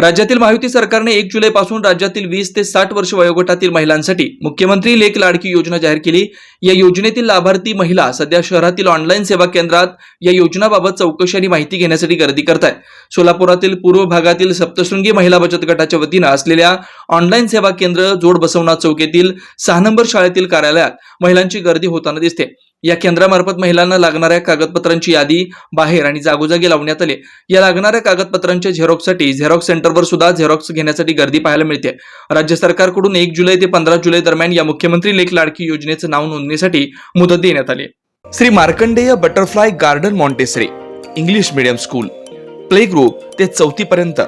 राज्यातील महायुती सरकारने एक जुलैपासून राज्यातील वीस ते साठ वर्ष वयोगटातील महिलांसाठी मुख्यमंत्री लेख लाडकी योजना जाहीर केली. या योजनेतील लाभार्थी महिला सध्या शहरातील ऑनलाईन सेवा केंद्रात या योजनाबाबत चौकशी आणि माहिती घेण्यासाठी गर्दी करतायत सोलापुरातील पूर्व भागातील सप्तशृंगी महिला बचत गटाच्या वतीनं असलेल्या ऑनलाईन सेवा केंद्र जोड बसवना चौक येथील सहा नंबर शाळेतील कार्यालयात महिलांची गर्दी होताना दिसते. या केंद्रामार्फत महिलांना लागणाऱ्या कागदपत्रांची यादी बाहेर आणि जागोजागी लावण्यात आली. या लागणाऱ्या कागदपत्रांच्या झेरॉक्ससाठी झेरॉक्स सेंटरवर सुद्धा झेरॉक्स घेण्यासाठी गर्दी पाहायला मिळते. राज्य सरकारकडून एक जुलै ते पंधरा जुलै दरम्यान या मुख्यमंत्री लेख लाडकी योजनेचं नाव नोंदणीसाठी मुदत देण्यात आली. Shri Markandey butterfly garden Montessori English medium school play group ते चौथी पर्यंत.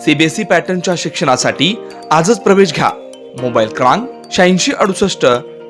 सीबीएसई पॅटर्नच्या शिक्षणासाठी आजच प्रवेश घ्या. मोबाईल क्रमांक शहाऐंशी अडुसष्ट